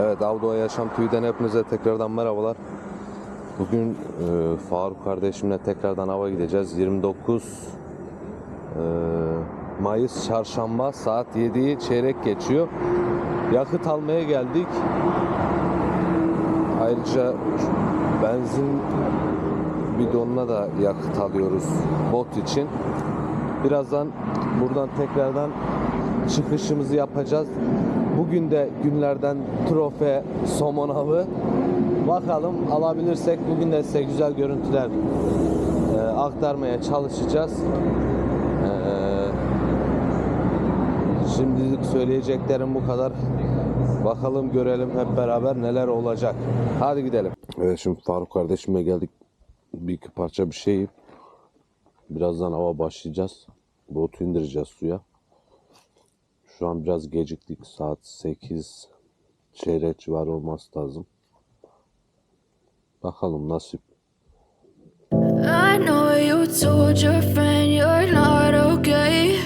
Evet Avdoğa Yaşam TV'den hepinize tekrardan merhabalar. Bugün e, Faruk kardeşimle tekrardan hava gideceğiz. 29 e, Mayıs çarşamba saat 7'yi çeyrek geçiyor. Yakıt almaya geldik. Ayrıca benzin bidonuna da yakıt alıyoruz bot için. Birazdan buradan tekrardan çıkışımızı yapacağız. Bugün de günlerden trofe somon avı. Bakalım alabilirsek bugün de size güzel görüntüler e, aktarmaya çalışacağız. E, şimdilik söyleyeceklerim bu kadar. Bakalım görelim hep beraber neler olacak. Hadi gidelim. Evet şimdi Faruk kardeşimle geldik. Bir iki parça bir şey birazdan hava başlayacağız. Botu indireceğiz suya. Şu an biraz geciktik. Saat 8 çeyrek civarı olması lazım. Bakalım nasip. I know you told your friend you're not okay.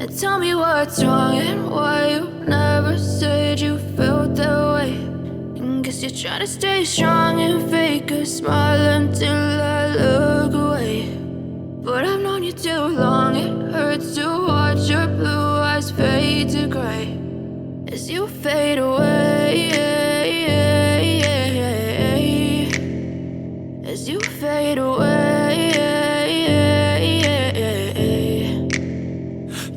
And tell me what's wrong and why you never said you felt that way. And guess you're trying to stay strong and fake a smile until I look away. But I've known you too long, it hurts to watch your blue fade to gray as you fade away. As you fade away.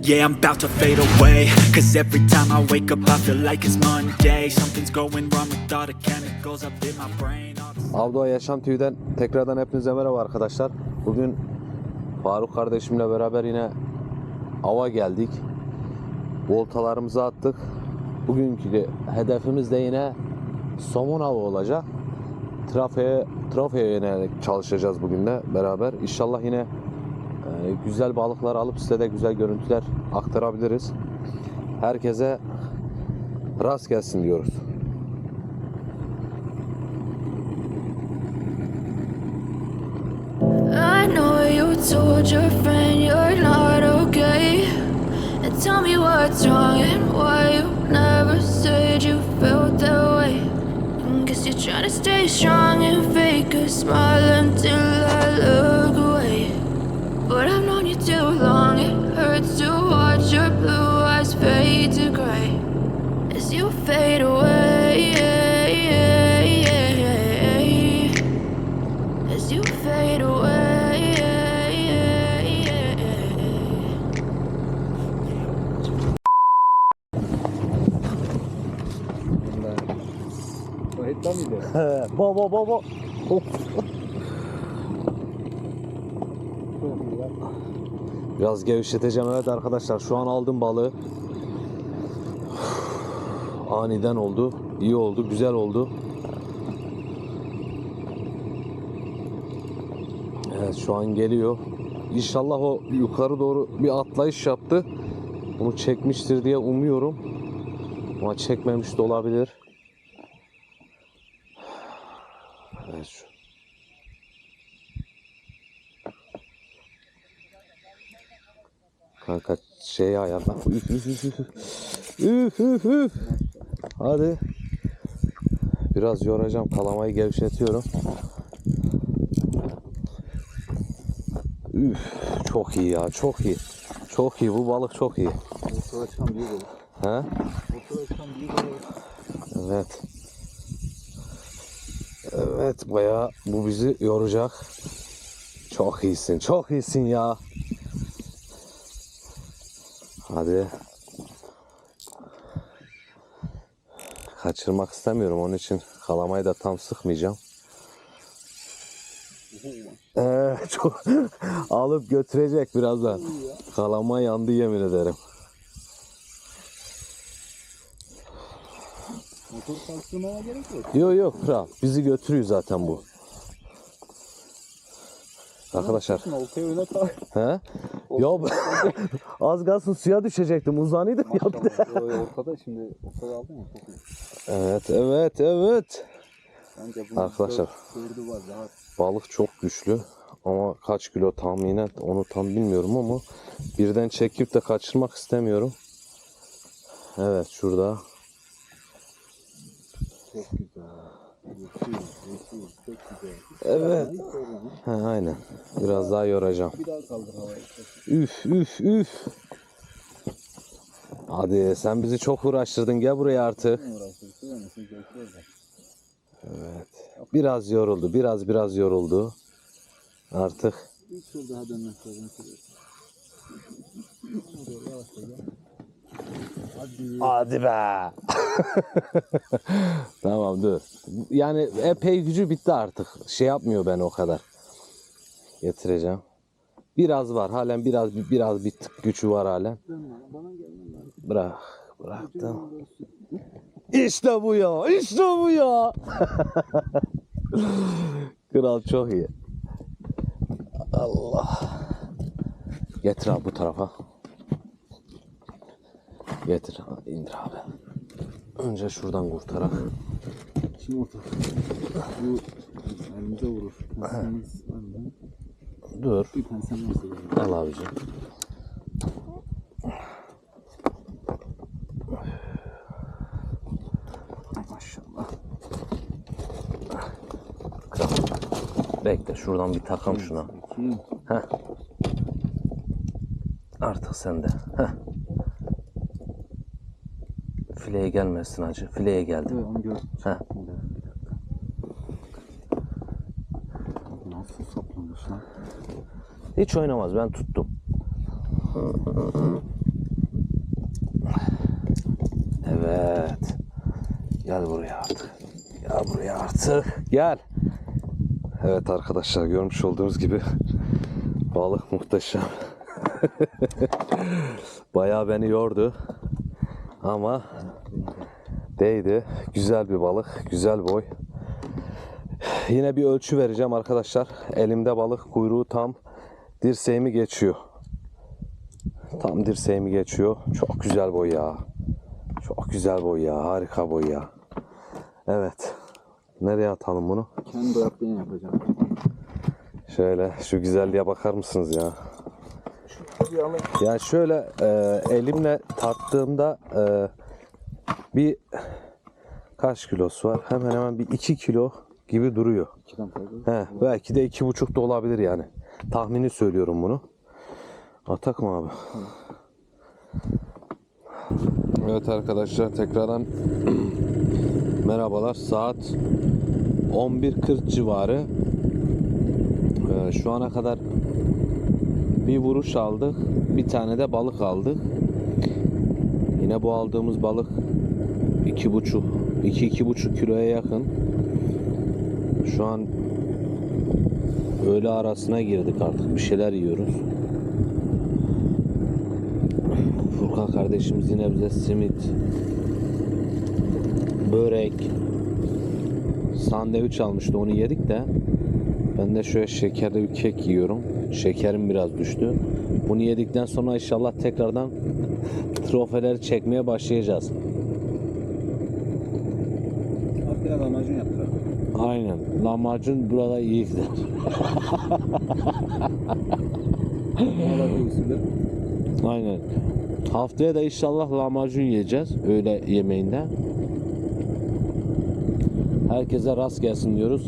Yeah, I'm about to fade away Cause every time I wake up I feel like it's Monday Something's going wrong with all the chemicals up in my brain Avdoğa Yaşam TV'den tekrardan hepinize merhaba arkadaşlar. Bugün Faruk kardeşimle beraber yine ava geldik. Voltalarımızı attık. Bugünkü hedefimiz de yine somon avı olacak. Trafeye, trafeye yönelik çalışacağız bugün de beraber. İnşallah yine e, güzel balıklar alıp size de güzel görüntüler aktarabiliriz. Herkese rast gelsin diyoruz. Told your what's wrong and why you never said you felt that way. And guess you're trying to stay strong and fake a smile until I look away. Bo bo bo bo. Biraz gevşeteceğim evet arkadaşlar. Şu an aldım balığı. Aniden oldu. İyi oldu. Güzel oldu. Evet şu an geliyor. İnşallah o yukarı doğru bir atlayış yaptı. Bunu çekmiştir diye umuyorum. Ama çekmemiş de olabilir. Evet şu. Kanka şeyi ayarla. Üf üf üf üf. Üf üf üf. Hadi. Biraz yoracağım. Kalamayı gevşetiyorum. Üf, çok iyi ya. Çok iyi. Çok iyi. Bu balık çok iyi. Oturacağım büyük olur. He? Oturacağım büyük olur. Evet. Evet bayağı bu bizi yoracak. Çok iyisin. Çok iyisin ya. Hadi. Kaçırmak istemiyorum onun için kalamayı da tam sıkmayacağım. Ee, çok alıp götürecek birazdan. Kalama yandı yemin ederim. Motor kaldırmaya gerek yok. Yok yok kral. Bizi götürüyor zaten bu. Arkadaşlar. Oltayı öne tak. He? Ya az kalsın suya düşecektim. Uzanıydım ya bir de. Ortada şimdi ortada aldın ya çok iyi. Evet evet evet. Bence bunun Arkadaşlar. dördü var. Balık çok güçlü. Ama kaç kilo tahminen onu tam bilmiyorum ama birden çekip de kaçırmak istemiyorum. Evet şurada. Çok güzel. Evet. Ha, aynen. Biraz daha yoracağım. Üf üf üf. Hadi sen bizi çok uğraştırdın. Gel buraya artık. Evet. Biraz yoruldu. Biraz biraz yoruldu. Artık Bir daha dönmek lazım. Hadi. Hadi be. tamam dur. Yani epey gücü bitti artık. Şey yapmıyor ben o kadar. Getireceğim. Biraz var. Halen biraz biraz bir tık gücü var halen. Bırak. Bıraktım. İşte bu ya. İşte bu ya. Kral çok iyi. Allah. Getir abi bu tarafa. Getir. indir abi. Önce şuradan kurtarak. Şimdi orta. Bu elimize vurur. Pensemiz? Dur. Bir pensem varsa gel. Al abicim. Maşallah. Kral. Bekle şuradan bir takam şuna. Heh. Artık sende. Heh. Fileye gelmesin acı. Fileye geldi. Evet onu gördüm. Heh. Bir dakika. Nasıl saplamış lan? Hiç oynamaz. Ben tuttum. Evet. Gel buraya artık. Gel buraya artık. Gel. Evet arkadaşlar görmüş olduğunuz gibi balık muhteşem. Bayağı beni yordu. Ama değdi. Güzel bir balık. Güzel boy. Yine bir ölçü vereceğim arkadaşlar. Elimde balık kuyruğu tam dirseğimi geçiyor. Tam dirseğimi geçiyor. Çok güzel boy ya. Çok güzel boy ya. Harika boy ya. Evet. Nereye atalım bunu? Kendi yaptığını yapacağım. Şöyle şu güzelliğe bakar mısınız ya? Yani şöyle e, elimle tarttığımda e, bir kaç kilosu var? Hemen hemen bir 2 kilo gibi duruyor. He, belki de iki buçuk da olabilir yani. Tahmini söylüyorum bunu. Atak mı abi? Evet arkadaşlar tekrardan merhabalar. Saat 11.40 civarı. Ee, şu ana kadar bir vuruş aldık. Bir tane de balık aldık. Yine bu aldığımız balık iki buçuk, iki iki buçuk kiloya yakın. Şu an öğle arasına girdik artık bir şeyler yiyoruz. Furkan kardeşimiz yine bize simit, börek, sandviç almıştı onu yedik de ben de şöyle şekerli bir kek yiyorum. Şekerim biraz düştü. Bunu yedikten sonra inşallah tekrardan trofeleri çekmeye başlayacağız. Haftaya lahmacun yaptılar. Aynen. Lahmacun burada iyi gider. Aynen. Haftaya da inşallah lahmacun yiyeceğiz öğle yemeğinde. Herkese rast gelsin diyoruz.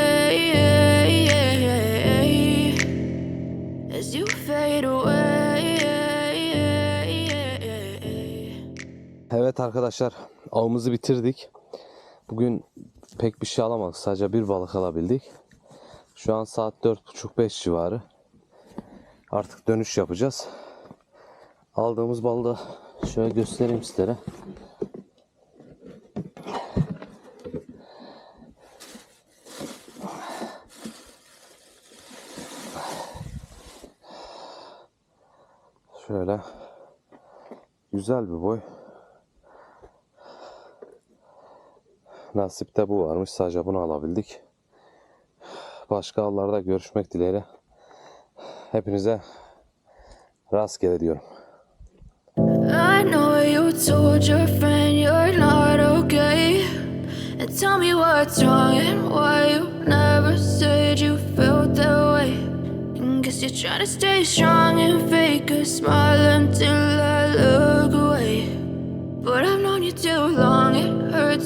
Evet arkadaşlar avımızı bitirdik. Bugün pek bir şey alamadık. Sadece bir balık alabildik. Şu an saat 4.30-5 civarı. Artık dönüş yapacağız. Aldığımız balığı da şöyle göstereyim sizlere. Şöyle güzel bir boy. Nasipte bu varmış. Sadece bunu alabildik. başka avlarda görüşmek dileğiyle. Hepinize rastgele diyorum. I know you told your friend you're not okay. And tell me what's wrong and why you never said you felt that way. And guess you're trying to stay strong and fake a smile until I look away. But I've known you too long, it hurts